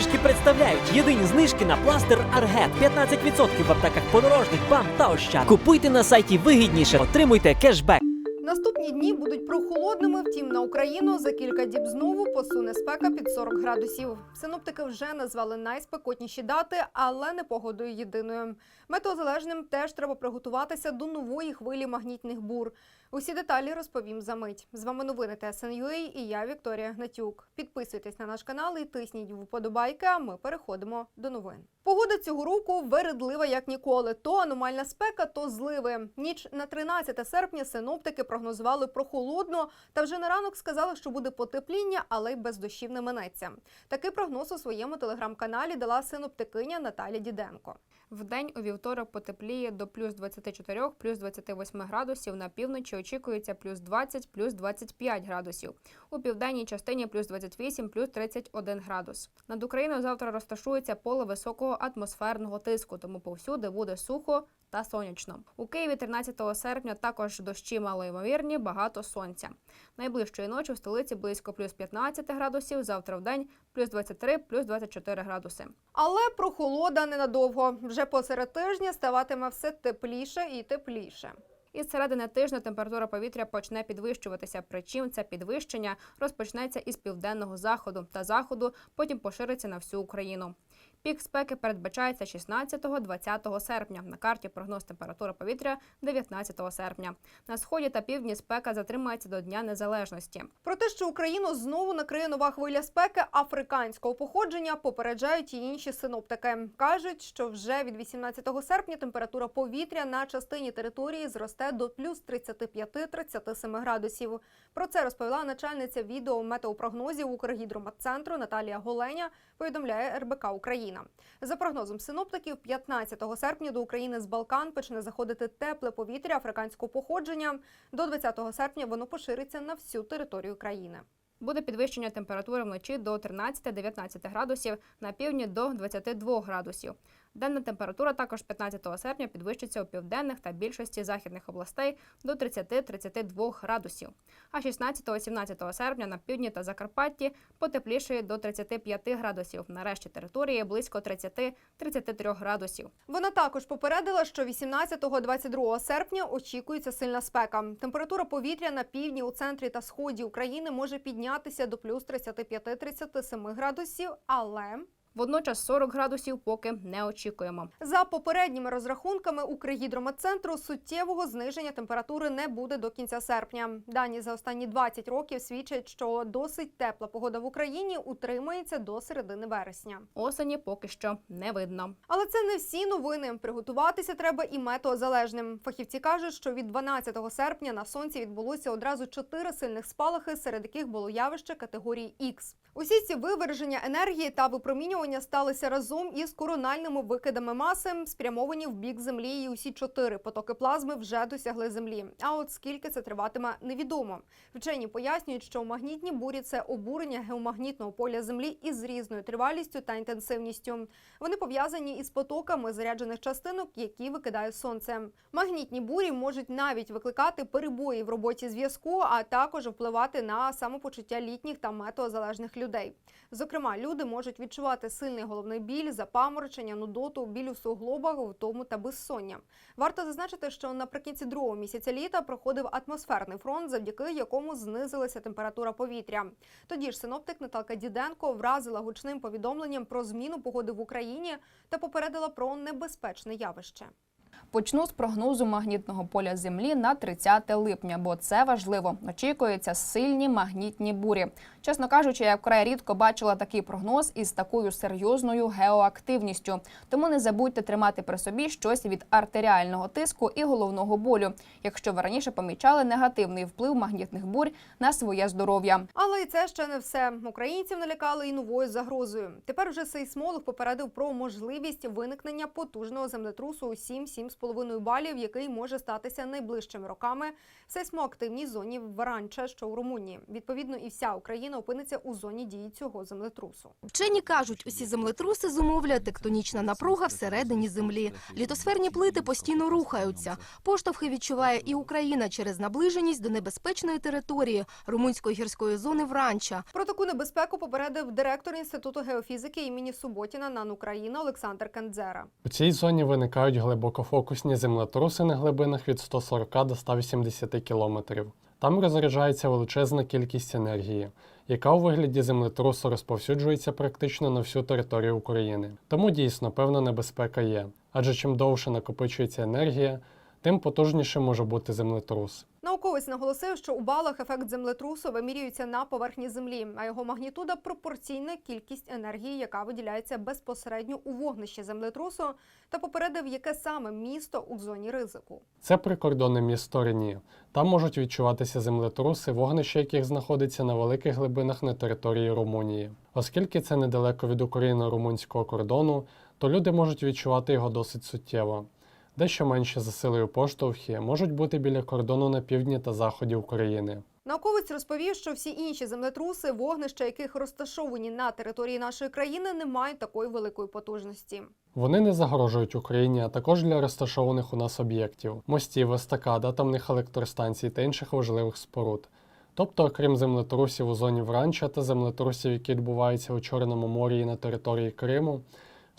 знижки представляють єдині знижки на пластир Аргет. 15% в аптеках подорожних, бам та ощад. Купуйте на сайті вигідніше, отримуйте кешбек. Наступні дні будуть прохолодними. Втім, на Україну за кілька діб знову посуне спека під 40 градусів. Синоптики вже назвали найспекотніші дати, але не погодою єдиною. Метеозалежним теж треба приготуватися до нової хвилі магнітних бур. Усі деталі розповім за мить. З вами новини ТСНЮА і я Вікторія Гнатюк. Підписуйтесь на наш канал і тисніть вподобайки. А ми переходимо до новин. Погода цього року вередлива як ніколи. То аномальна спека, то зливи. Ніч на 13 серпня синоптики прогнозували прохолодно, та вже на ранок сказали, що буде потепління, але й без дощів не минеться. Такий прогноз у своєму телеграм-каналі дала синоптикиня Наталя Діденко. Вдень у вівторок потепліє до плюс 24, плюс 28 градусів. На півночі очікується плюс 20, плюс 25 градусів. У південній частині плюс 28, плюс 31 градус. Над Україною завтра розташується поле високого атмосферного тиску, тому повсюди буде сухо та сонячно. У Києві 13 серпня також дощі малоймовірні, багато сонця. Найближчої ночі в столиці близько плюс 15 градусів, завтра в день плюс 23, плюс 24 градуси. Але прохолода ненадовго. Вже посеред тижня ставатиме все тепліше і тепліше. Із середини тижня температура повітря почне підвищуватися. Причим це підвищення розпочнеться із південного заходу та заходу, потім пошириться на всю Україну. Пік спеки передбачається 16-20 серпня. На карті прогноз температури повітря 19 серпня. На сході та півдні спека затримається до Дня Незалежності. Про те, що Україну знову накриє нова хвиля спеки африканського походження, попереджають і інші синоптики. кажуть, що вже від 18 серпня температура повітря на частині території зросте до плюс 35-37 градусів. Про це розповіла начальниця відео метеопрогнозів Укргідрометцентру Наталія Голеня. Повідомляє РБК Україна. За прогнозом синоптиків, 15 серпня до України з Балкан почне заходити тепле повітря африканського походження. До 20 серпня воно пошириться на всю територію країни. Буде підвищення температури вночі до 13-19 градусів, на півдні до 22 градусів. Денна температура також 15 серпня підвищиться у південних та більшості західних областей до 30-32 градусів. А 16-17 серпня на півдні та Закарпатті потеплішає до 35 градусів. На решті території близько 30-33 градусів. Вона також попередила, що 18-22 серпня очікується сильна спека. Температура повітря на півдні, у центрі та сході України може піднятися до плюс 35-37 градусів, але Водночас 40 градусів поки не очікуємо. За попередніми розрахунками Укргідрометцентру суттєвого зниження температури не буде до кінця серпня. Дані за останні 20 років свідчать, що досить тепла погода в Україні утримається до середини вересня. Осені поки що не видно. Але це не всі новини. Приготуватися треба і метеозалежним. Фахівці кажуть, що від 12 серпня на сонці відбулося одразу чотири сильних спалахи, серед яких було явище категорії Х. Усі ці виверження енергії та випромінювання сталися разом із корональними викидами маси, спрямовані в бік землі. І усі чотири потоки плазми вже досягли землі. А от скільки це триватиме, невідомо. Вчені пояснюють, що магнітні бурі це обурення геомагнітного поля землі із різною тривалістю та інтенсивністю. Вони пов'язані із потоками заряджених частинок, які викидає сонце. Магнітні бурі можуть навіть викликати перебої в роботі зв'язку, а також впливати на самопочуття літніх та метеозалежних людей. Зокрема, люди можуть відчувати сильний головний біль, запаморочення, нудоту, біль у суглобах, втому та безсоння. Варто зазначити, що наприкінці другого місяця літа проходив атмосферний фронт, завдяки якому знизилася температура повітря. Тоді ж синоптик Наталка Діденко вразила гучним повідомленням про зміну погоди в Україні та попередила про небезпечне явище. Почну з прогнозу магнітного поля Землі на 30 липня, бо це важливо. Очікуються сильні магнітні бурі. Чесно кажучи, я вкрай рідко бачила такий прогноз із такою серйозною геоактивністю. Тому не забудьте тримати при собі щось від артеріального тиску і головного болю, якщо ви раніше помічали негативний вплив магнітних бурь на своє здоров'я. Але і це ще не все. Українців налякали і новою загрозою. Тепер вже сейсмолог попередив про можливість виникнення потужного землетрусу у 7-7,5 балів, який може статися найближчими роками в сейсмоактивній зоні Варанча, що у Румунії. Відповідно, і вся Україна Україна опиниться у зоні дії цього землетрусу. Вчені кажуть, усі землетруси зумовлює тектонічна напруга всередині землі. Літосферні плити постійно рухаються. Поштовхи відчуває і Україна через наближеність до небезпечної території румунської гірської зони Вранча. Про таку небезпеку попередив директор інституту геофізики імені Суботіна НАН Україна Олександр Кандзера. У цій зоні виникають глибокофокусні землетруси на глибинах від 140 до 180 кілометрів. Там розряджається величезна кількість енергії, яка у вигляді землетрусу розповсюджується практично на всю територію України. Тому дійсно певна небезпека є. Адже чим довше накопичується енергія, тим потужнішим може бути землетрус. Науковець наголосив, що у балах ефект землетрусу вимірюється на поверхні землі, а його магнітуда пропорційна кількість енергії, яка виділяється безпосередньо у вогнищі землетрусу, та попередив, яке саме місто у зоні ризику. Це прикордонне місто Рені. Там можуть відчуватися землетруси, вогнище яких знаходиться на великих глибинах на території Румунії. Оскільки це недалеко від україно-румунського кордону, то люди можуть відчувати його досить суттєво. Дещо менше за силою поштовхи можуть бути біля кордону на півдні та заході України. Науковець розповів, що всі інші землетруси, вогнища яких розташовані на території нашої країни, не мають такої великої потужності. Вони не загрожують Україні, а також для розташованих у нас об'єктів мостів, естакад, атомних електростанцій та інших важливих споруд. Тобто, окрім землетрусів у зоні Вранча та землетрусів, які відбуваються у Чорному морі і на території Криму,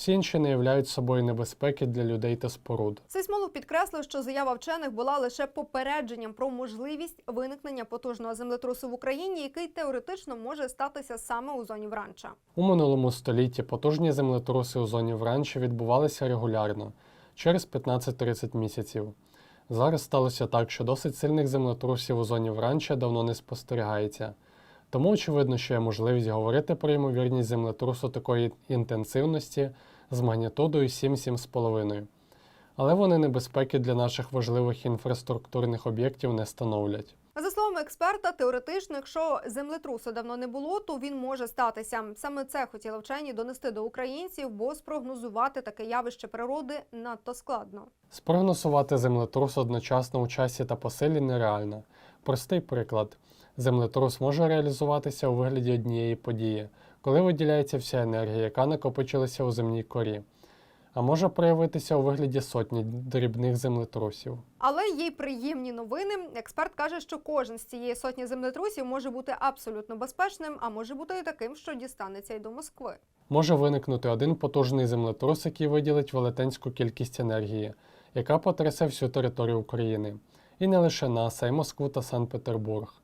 всі інші не являють собою небезпеки для людей та споруд. Сейсмолог підкреслив, що заява вчених була лише попередженням про можливість виникнення потужного землетрусу в Україні, який теоретично може статися саме у зоні Вранча. У минулому столітті потужні землетруси у зоні Вранча відбувалися регулярно через 15-30 місяців. Зараз сталося так, що досить сильних землетрусів у зоні Вранча давно не спостерігається. Тому очевидно, що є можливість говорити про ймовірність землетрусу такої інтенсивності з магнітудою 7-7,5. Але вони небезпеки для наших важливих інфраструктурних об'єктів не становлять. За словами експерта, теоретично, якщо землетрусу давно не було, то він може статися. Саме це хотіли вчені донести до українців, бо спрогнозувати таке явище природи надто складно. Спрогнозувати землетрус одночасно у часі та по силі нереально. Простий приклад. Землетрус може реалізуватися у вигляді однієї події, коли виділяється вся енергія, яка накопичилася у земній корі, а може проявитися у вигляді сотні дрібних землетрусів. Але є й приємні новини. Експерт каже, що кожен з цієї сотні землетрусів може бути абсолютно безпечним, а може бути і таким, що дістанеться й до Москви. Може виникнути один потужний землетрус, який виділить велетенську кількість енергії, яка потрясе всю територію України. І не лише нас, а й Москву та Санкт-Петербург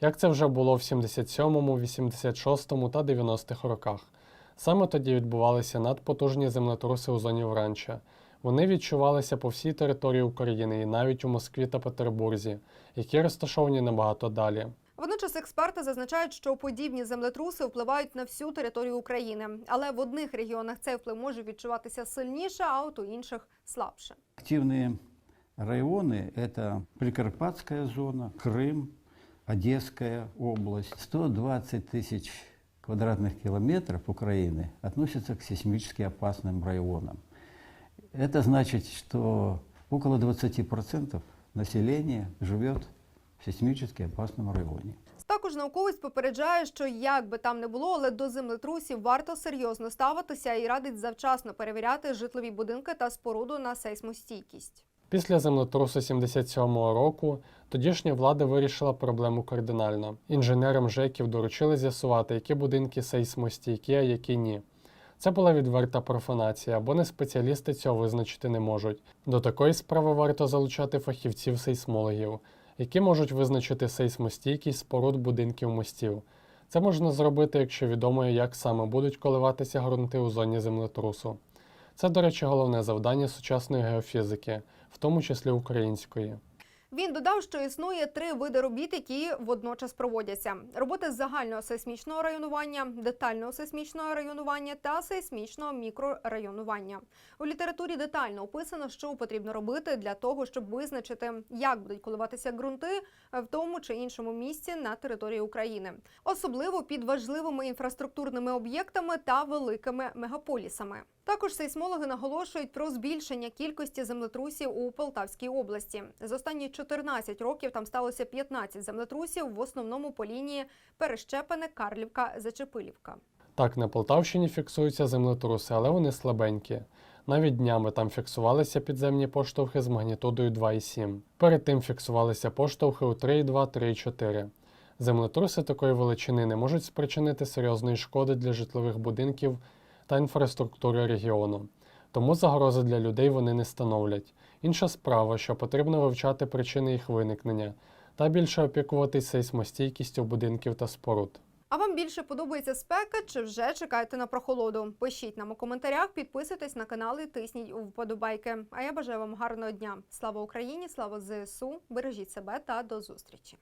Як це вже було в 77-му, 86-му та 90-х роках. Саме тоді відбувалися надпотужні землетруси у зоні Вранча. Вони відчувалися по всій території України і навіть у Москві та Петербурзі, які розташовані набагато далі. Водночас експерти зазначають, що подібні землетруси впливають на всю територію України, але в одних регіонах цей вплив може відчуватися сильніше, а от у інших слабше. Активные районы – это Прикарпатская зона, Крым, Одесская область. 120 тысяч квадратных километров Украины относятся к сейсмически опасным районам. Это значит, что около 20% населения живет в сейсмически опасном районе. Також науковець попереджає, що як би там не було, але до землетрусів варто серйозно ставитися і радить завчасно перевіряти житлові будинки та споруду на сейсмостійкість. Після землетрусу 77-го року тодішня влада вирішила проблему кардинально. Інженерам ЖЕКів доручили з'ясувати, які будинки сейсмостійкі, а які ні. Це була відверта профанація, бо не спеціалісти цього визначити не можуть. До такої справи варто залучати фахівців-сейсмологів, які можуть визначити сейсмостійкість споруд будинків мостів. Це можна зробити, якщо відомо, як саме будуть коливатися ґрунти у зоні землетрусу. Це, до речі, головне завдання сучасної геофізики, в тому числі української. Він додав, що існує три види робіт, які водночас проводяться: роботи з загального сейсмічного районування, детального сейсмічного районування та сейсмічного мікрорайонування. У літературі детально описано, що потрібно робити для того, щоб визначити, як будуть коливатися ґрунти в тому чи іншому місці на території України, особливо під важливими інфраструктурними об'єктами та великими мегаполісами. Також сейсмологи наголошують про збільшення кількості землетрусів у Полтавській області. За останні 14 років там сталося 15 землетрусів, в основному по лінії Перещепене, Карлівка, Зачепилівка. Так, на Полтавщині фіксуються землетруси, але вони слабенькі. Навіть днями там фіксувалися підземні поштовхи з магнітудою 2,7. Перед тим фіксувалися поштовхи у 3,2, 3,4. Землетруси такої величини не можуть спричинити серйозної шкоди для житлових будинків та інфраструктури регіону. Тому загрози для людей вони не становлять. Інша справа, що потрібно вивчати причини їх виникнення та більше опікуватись сейсмостійкістю будинків та споруд. А вам більше подобається спека чи вже чекаєте на прохолоду? Пишіть нам у коментарях, підписуйтесь на канал і тисніть у вподобайки. А я бажаю вам гарного дня. Слава Україні! Слава ЗСУ! Бережіть себе та до зустрічі!